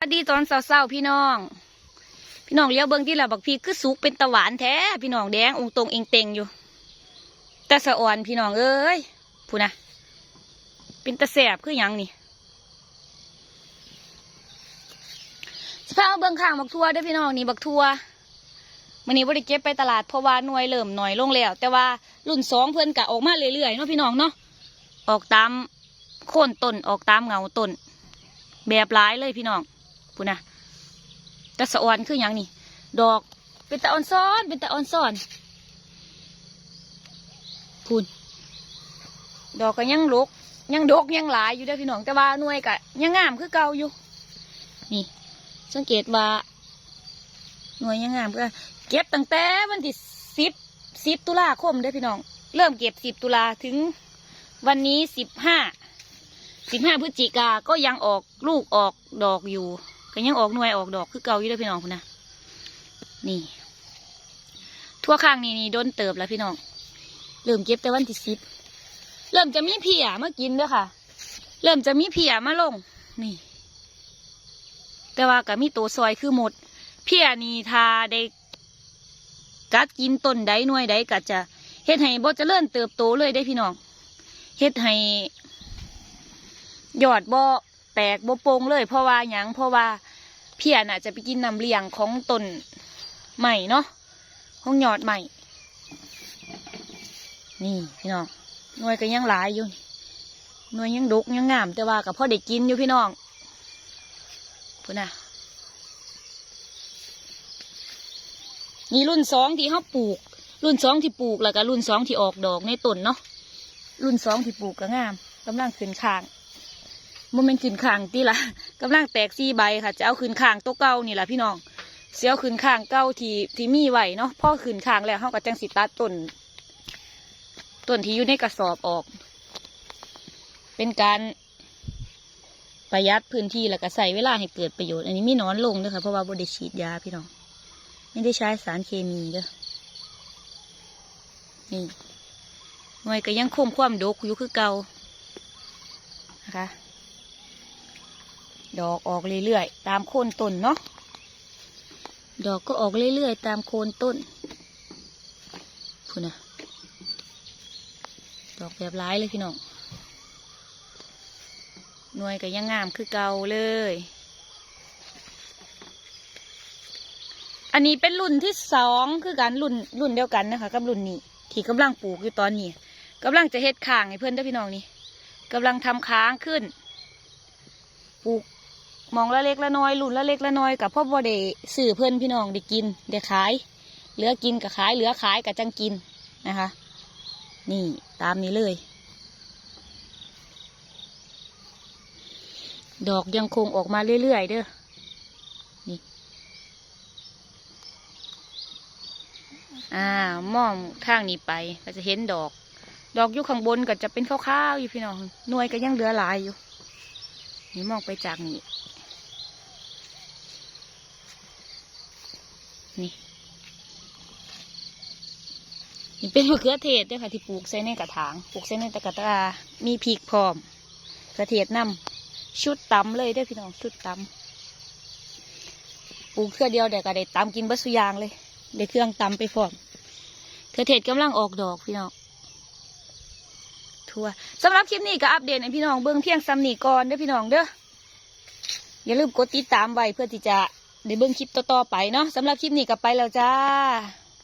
สวัสดีตอนเช้าๆพี่น้อง พี่น้องเลี้ยวเบิ้งที่ละบักพีคือสุกเป็นตะหวานแท้พี่น้องแดงองตรงเองเต็งอยู่แต่สะอ่อนพี่น้องเอ้ยพูนะเป็นตะแสบคือหยังนี่สภาพเบิ้งข้างบักทัวเด้พี่น้องนี่บักทัวมันนี้บริเก็บไปตลาดเพราะว่าหน่วยเริ่มหน่อยลงแล้ว แต่ว่ารุ่นสองเพื่อนกะออกมาเรื่อยๆเนาะพี่น้องเนาะออกตามโค่นต้นออกตามเงาต้นแบบร้ายเลยพี่น้อง พูนะแต่สะออนคืออย่างนี่ดอกเป็นตะออนซ้อนเป็นตะออนซ้อนพูนดอกก็ยังลกยังดกยังหลายอยู่เด้อพี่น้องแต่ว่าหน่วยกะยังงามคือเก่าอยู่ นี่ สังเกตว่าหน่วยยังงามก็เก็บตั้งแต่วันที่สิบสิบตุลาคมเด้อพี่น้อง เริ่มเก็บสิบตุลาถึงวันนี้สิบห้าสิบห้าพฤศจิกาก็ยังออกลูกออกดอกอยู่ ก็ยังออกหน่วยออกดอกคือเก่าอยู่เด้อพี่น้องพุ่นะนี่ ทั่วข้างนี่นี่โดนเติบแล้วพี่น้องเริ่มเก็บแต่วันที่สิบเริ่มจะมีเพียมากินเด้อค่ะ เริ่มจะมีเพียมาลง นี่ แต่ว่าก็มีตัวซอยคือหมด เพียนี่ทาได้กัดกินต้นใดหน่วยใดก็จะเฮ็ดให้บ่เจริญเติบโตเลยได้พี่น้องเฮ็ดให้ยอดบ่แตกบ่โป่งเลย เพราะว่าหยังเพราะว่า เพียน่ะจะไปกินน้ำเลี้ยงของต้นใหม่เนาะของยอดใหม่ นี่พี่น้องหน่วยก็ยังหลายอยู่หน่วยยังดกยังงาม แต่ว่ากับพ่อเด็กกินอยู่พี่น้องพูดนะนี่รุ่นสองที่เขาปลูก รุ่นสองที่ปลูกแล้วก็รุ่นสองที่ออกดอกในต้นเนาะรุ่นสองที่ปลูกก็งามกำลังขึ้นคาง มันเป็นขึ้นข้างตีละกำลังแตกสี่ใบค่ะ จะเอาขึ้นข้างตัวเก่านี่แหละพี่น้องเสียเอาขึ้นข้างเก่าที่ที่มีไว้เนาะพ่อขึ้นข้างแล้วเขาก็จังสิตัดต้นต้นที่อยู่ในกระสอบออก เป็นการประหยัดพื้นที่แล้วก็ใส่เวลาให้เกิดประโยชน์ อันนี้มีนอนลงด้วยค่ะเพราะว่าบไดฉีดยาพี่น้องไม่ได้ใช้สารเคมีเด้อนี่หน่วยก็ยังคงความดกอยู่คือเก่านะคะ ดอกออกเรื่อยๆตามโคนต้นเนาะดอกก็ออกเรื่อยๆตามโคนต้นพูดนะดอกแบบร้ายเลยพี่น้องหน่วยก็ยังงามคือเก่าเลย อันนี้เป็นรุ่นที่สองคือกันรุ่นรุ่นเดียวกันนะคะ กับรุ่นนี้ที่กำลังปลูกอยู่ตอนนี้กำลังจะเฮ็ดข่างให้เพื่อนเด้อพี่น้องนี่กำลังทำค้างขึ้น ปลูก มองละเล็กละน้อยหลุนละเล็กละน้อยกับพ่อบ่ได้สื่อเพื่อนพี่น้องได้กินได้ขาย เหลือกินกับขายเหลือขายกับจังกินนะคะ นี่ตามนี้เลย ดอกยังคงออกมาเรื่อยๆเด้อนี่อ่ามองทางนี้ไปก็จะเห็นดอก ดอกอยู่ข้างบนก็จะเป็นขาวๆอยู่พี่น้องหน่วยก็ยังเหลือหลายอยู่นี่มองไปจากนี่ นี่นี่เป็นมะเขือเทศด้วยค่ะ ที่ปลูกใส่ในกระถางปลูกใส่ในตะกร้ามีพริกพร้อมกระเทียดนำชุดตำเลยด้วยพี่น้องชุดตำปลูกเครือเดียวเดี๋ยวก็ได้ตำกินบัสุยางเลยได้เครื่องตำไปพร้อมเขือเทศกำลังออกดอกพี่น้องทั่วสำหรับคลิปนี้ก็อัปเดตให้พี่น้องเบิ่งเพียงซ้ำนี่ก่อนเด้อพี่น้องเด้ออย่าลืมกดติดตามไว้เพื่อที่จะ ได้เบิ่งคลิปต่อๆไปเนาะสำหรับคลิปนี้กับไปแล้วจ้า